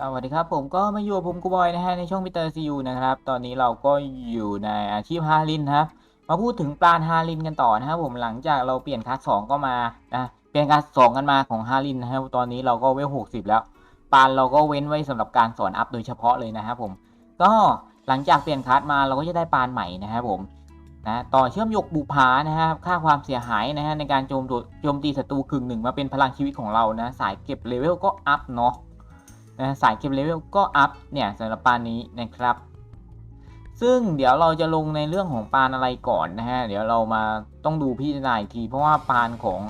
สวัสดีครับผมก็มาอยู่กับผมกูบอยนะฮะในช่องมิเตอร์ซียูนะครับ ตอนนี้เราก็อยู่ในอาชีพฮารินครับมาพูดถึงปลาฮารินกันต่อนะครับผมหลังจากเราเปลี่ยนคลาสสองก็มานะเปลี่ยนคลาสสองกันมาของฮารินนะครับตอนนี้เราก็เวลหกสิบแล้วปานเราก็เว้นไว้สำหรับการสอนอัพโดยเฉพาะเลยนะครับผม ก็หลังจากเปลี่ยนคลาสมาเราก็จะได้ปานใหม่นะครับผมนะต่อเชื่อมโยกบุพานะครับค่าความเสียหายนะฮะในการโจมโจมตีศัตรูกึ่งหนึ่งมาเป็นพลังชีวิตของเรานะสายเก็บเลเวลก็อัพเนาะ สายเก็บเลเวลก็อัพเนี่ยสำหรับปานนี้นะครับ ซึ่งเดี๋ยวเราจะลงในเรื่องของปานอะไรก่อนนะฮะ เดี๋ยวเรามาต้องดูพิจารณาอีกที เพราะว่าปานของ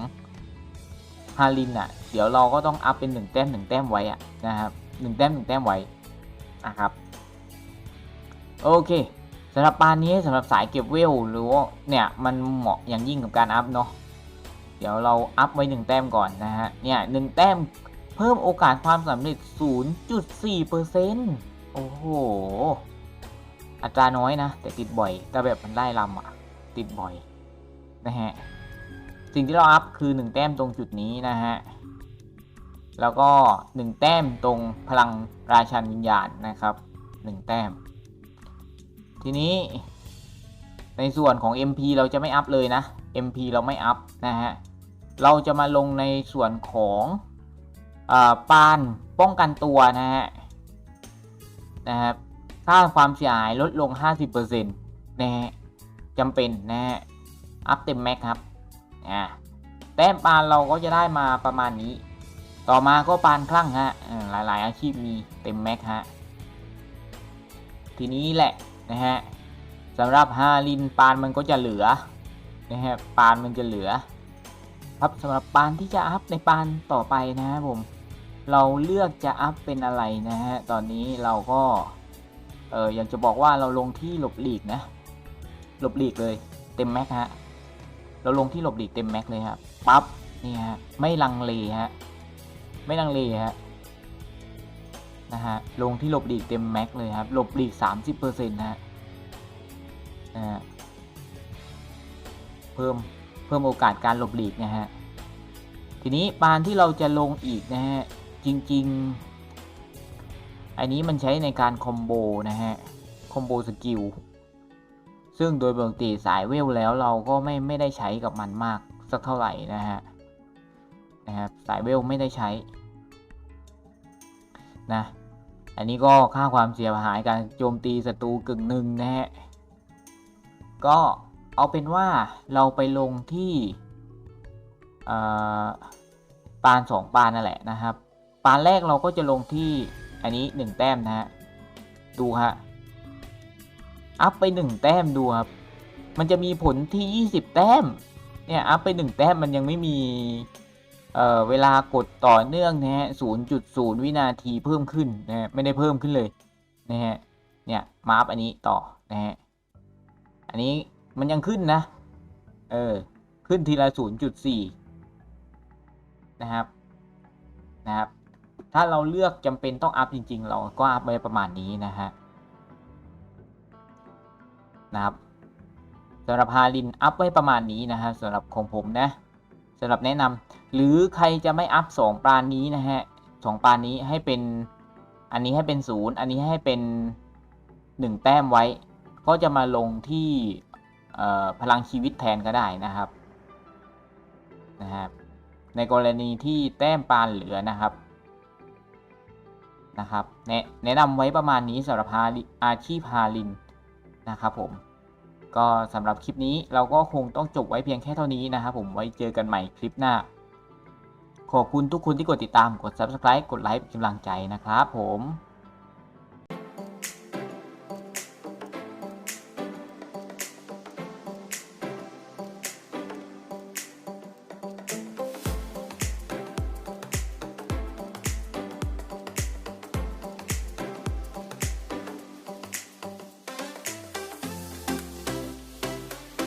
ฮารินอะ เดี๋ยวเราก็ต้องอัพเป็นหนึ่งแต้มหนึ่งแต้มไว้อะนะครับหนึ่งแต้มหนึ่งแต้มไว้นะครับ โอเคสำหรับปานนี้สำหรับสายเก็บเวลหรือว่าเนี่ยมันเหมาะอย่างยิ่งกับการอัพเนาะเดี๋ยวเราอัพไว้หนึ่งแต้มก่อนนะฮะเนี่ยหนึ่งแต้ม เพิ่มโอกาสความสำเร็จ 0.4%โอ้โห อัตราน้อยนะ แต่ติดบ่อย แต่แบบมันได้ลำอะติดบ่อย นะฮะ สิ่งที่เราอัพคือ 1 แต้มตรงจุดนี้นะฮะ แล้วก็ 1 แต้มตรงพลังราชันวิญญาณนะครับ 1 แต้ม ทีนี้ ในส่วนของ MP เราจะไม่อัพเลยนะ MP เราไม่อัพนะฮะ เราจะมาลงในส่วนของ ปานป้องกันตัวนะฮะนะครับค่าความเสียหายลดลง 50%นะฮะจำเป็นนะฮะอัพเต็มแม็กครับอ่าแต้มปานเราก็จะได้มาประมาณนี้ ต่อมาก็ปานคลั่งฮะหลาย ๆ อาชีพมีเต็มแม็กฮะทีนี้แหละนะฮะสำหรับฮารินปานมันก็จะเหลือนะฮะปานมันจะเหลือ ครับสำหรับปานที่จะอัพในปานต่อไปนะครับผม เราเลือกจะอัพเป็นอะไรนะฮะ ตอนนี้เราก็ เอออยากจะบอกว่าเราลงที่หลบหลีกนะ หลบหลีกเลยเต็มแม็กฮะ เราลงที่หลบหลีกเต็มแม็กเลยครับ ปั๊บ นี่ฮะ ไม่ลังเลฮะ ไม่ลังเลฮะ นะฮะ ลงที่หลบหลีกเต็มแม็กเลยครับ หลบหลีกสามสิบเปอร์เซ็นต์นะฮะนะฮะ เพิ่ม เพิ่มโอกาสการหลบหลีกนะฮะ ทีนี้ปานที่เราจะลงอีกนะฮะ จริง ๆ อันนี้มันใช้ในการคอมโบนะฮะ คอมโบสกิล ซึ่งโดยปกติสายเวลแล้วเราก็ไม่ไม่ได้ใช้กับมันมากสักเท่าไหร่นะฮะ นะครับสายเวลไม่ได้ใช้ นะ อันนี้ก็ค่าความเสียหายการโจมตีศัตรูกึ่งหนึ่งนะฮะ ก็เอาเป็นว่าเราไปลงที่ปานสองปานนั่นแหละนะครับ ปานแรกเราก็จะลงที่อันนี้หนึ่งแต้มนะฮะ ดูฮะ อัพไปหนึ่งแต้มดูครับ มันจะมีผลที่ยี่สิบแต้ม เนี่ย อัพไปหนึ่งแต้มมันยังไม่มี เอ่อ เวลากดต่อเนื่องนะฮะศูนย์จุดศูนย์วินาทีเพิ่มขึ้นนะฮะ ไม่ได้เพิ่มขึ้นเลย นะฮะ เนี่ย มาอัพอันนี้ต่อ นะฮะ อันนี้มันยังขึ้นนะ เออ ขึ้นทีละศูนย์จุดสี่นะครับ นะครับ ถ้าเราเลือกจำเป็นต้องอัพจริง ๆ เราก็อัพไปประมาณนี้นะฮะนะครับสำหรับฮารินอัพไว้ประมาณนี้นะฮะสำหรับของผมนะสำหรับแนะนำหรือใครจะไม่อัพสองปานนี้นะฮะสองปานนี้ให้เป็นอันนี้ให้เป็นศูนย์อันนี้ให้เป็นหนึ่งแต้มไว้ ก็จะมาลงที่พลังชีวิตแทนก็ได้นะครับนะครับในกรณีที่แต้มปานเหลือนะครับ นะครับแนะแนะนำไว้ประมาณนี้สำหรับอาชีพฮาลินนะครับผมก็สำหรับคลิปนี้เราก็คงต้องจบไว้เพียงแค่เท่านี้นะครับผมไว้เจอกันใหม่คลิปหน้า ขอบคุณทุกคนที่กดติดตามกด subscribe กดไลค์เป็นกำลังใจนะครับผม